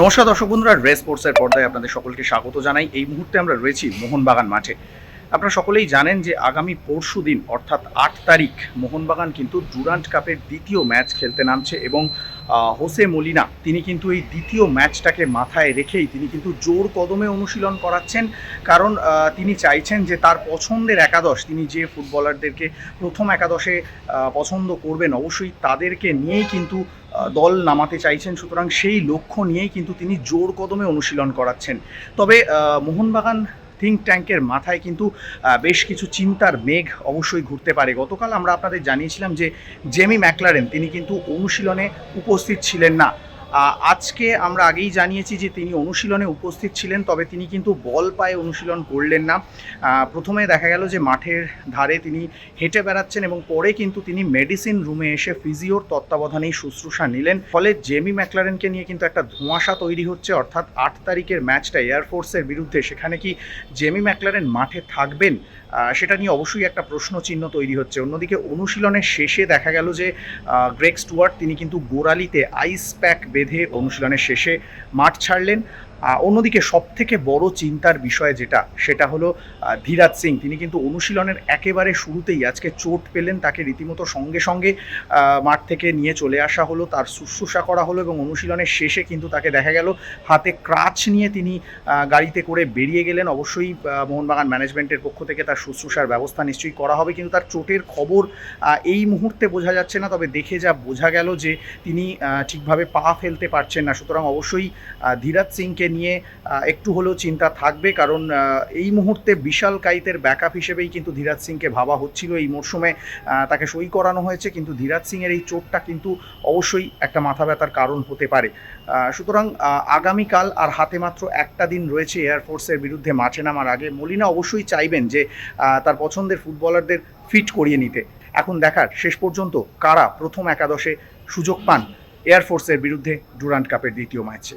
নমস্কার দর্শক বন্ধুরা, রেস স্পোর্টসের পর্দায় আপনাদের সকলকে স্বাগত জানাই। এই মুহূর্তে আমরা রয়েছি মোহনবাগান মাঠে। আপনারা সকলেই জানেন যে আগামী পরশু দিন, অর্থাৎ আট তারিখ, মোহনবাগান কিন্তু ডুরান্ট কাপের দ্বিতীয় ম্যাচ খেলতে নামছে এবং হোসে মলিনা, তিনি কিন্তু এই দ্বিতীয় ম্যাচটাকে মাথায় রেখেই তিনি কিন্তু জোর কদমে অনুশীলন করাচ্ছেন। কারণ তিনি চাইছেন যে তার পছন্দের একাদশ, তিনি যে ফুটবলারদেরকে প্রথম একাদশে পছন্দ করবেন, অবশ্যই তাদেরকে নিয়েই কিন্তু দল নামাতে চাইছেন, সুতরাং সেই লক্ষ্য নিয়েই কিন্তু তিনি জোর কদমে অনুশীলন করাচ্ছেন। তবে মোহনবাগান থিঙ্ক ট্যাঙ্কের মাথায় কিন্তু বেশ কিছু চিন্তার মেঘ অবশ্যই ঘুরতে পারে। গতকাল আমরা আপনাদের জানিয়েছিলাম যে, জেমি ম্যাকলারেন, তিনি কিন্তু অনুশীলনে উপস্থিত ছিলেন না। আজকে আমরা আগেই জানিয়েছি যে তিনি অনুশীলনে উপস্থিত ছিলেন, তবে তিনি কিন্তু বল পায়ে অনুশীলন করলেন না। প্রথমে দেখা গেল যে মাঠের ধারে তিনি হেঁটে বেড়াচ্ছেন এবং পরে কিন্তু তিনি মেডিসিন রুমে এসে ফিজিওর তত্ত্বাবধানেই শুশ্রূষা নিলেন। ফলে জেমি ম্যাকলারেনকে নিয়ে কিন্তু একটা ধোঁয়াশা তৈরি হচ্ছে, অর্থাৎ আট তারিখের ম্যাচটা এয়ারফোর্সের বিরুদ্ধে। সেখানে কি জেমি ম্যাকলারেন মাঠে থাকবেন? সেটা নিয়ে অবশ্যই একটা প্রশ্ন চিহ্ন তৈরি হচ্ছে। অন্যদিকে অনুশীলনের শেষে দেখা গেল যে গ্রেক স্টুয়ার্ট তিনি কিন্তু গোড়ালিতে আইস প্যাক বেঁধে অনুশীলনের শেষে মাঠ ছাড়লেন। অন্যদিকে সব থেকে বড় চিন্তার বিষয় যেটা, সেটা হলো ধীরাজ সিং। তিনি কিন্তু অনুশীলনের একেবারে শুরুতেই আজকে চোট পেলেন, তাকে রীতিমতো সঙ্গে সঙ্গে মাঠ থেকে নিয়ে চলে আসা হলো, তার শুশ্রূষা করা হলো এবং অনুশীলনের শেষে কিন্তু তাকে দেখা গেল, হাতে ক্রাচ নিয়ে তিনি গাড়িতে করে বেরিয়ে গেলেন। অবশ্যই মোহনবাগান ম্যানেজমেন্টের পক্ষ থেকে তার শুশ্রূষার ব্যবস্থা নিশ্চয়ই করা হবে, কিন্তু তার চোটের খবর এই মুহূর্তে বোঝা যাচ্ছে না, তবে দেখে যা বোঝা গেল যে তিনি ঠিকভাবে পা ফেলতে পারছেন না। সুতরাং অবশ্যই ধীরাজ সিংকে নিয়ে একটু হলেও চিন্তা থাকবে, কারণ এই মুহূর্তে বিশাল কাইতের ব্যাকআপ হিসেবেই কিন্তু ধীরাজ সিংকে ভাবা হচ্ছিল। এই মরশুমে তাকে সই করানো হয়েছে, কিন্তু ধীরাজ সিংয়ের এই চোটটা কিন্তু অবশ্যই একটা মাথা ব্যথার কারণ হতে পারে। সুতরাং আগামীকাল আর হাতে মাত্র একটা দিন রয়েছে এয়ারফোর্সের বিরুদ্ধে মাঠে নামার আগে। মলিনা অবশ্যই চাইবেন যে তার পছন্দের ফুটবলারদের ফিট করিয়ে নিতে। এখন দেখার, শেষ পর্যন্ত কারা প্রথম একাদশে সুযোগ পান এয়ারফোর্সের বিরুদ্ধে ডুরান্ট কাপের দ্বিতীয় ম্যাচে?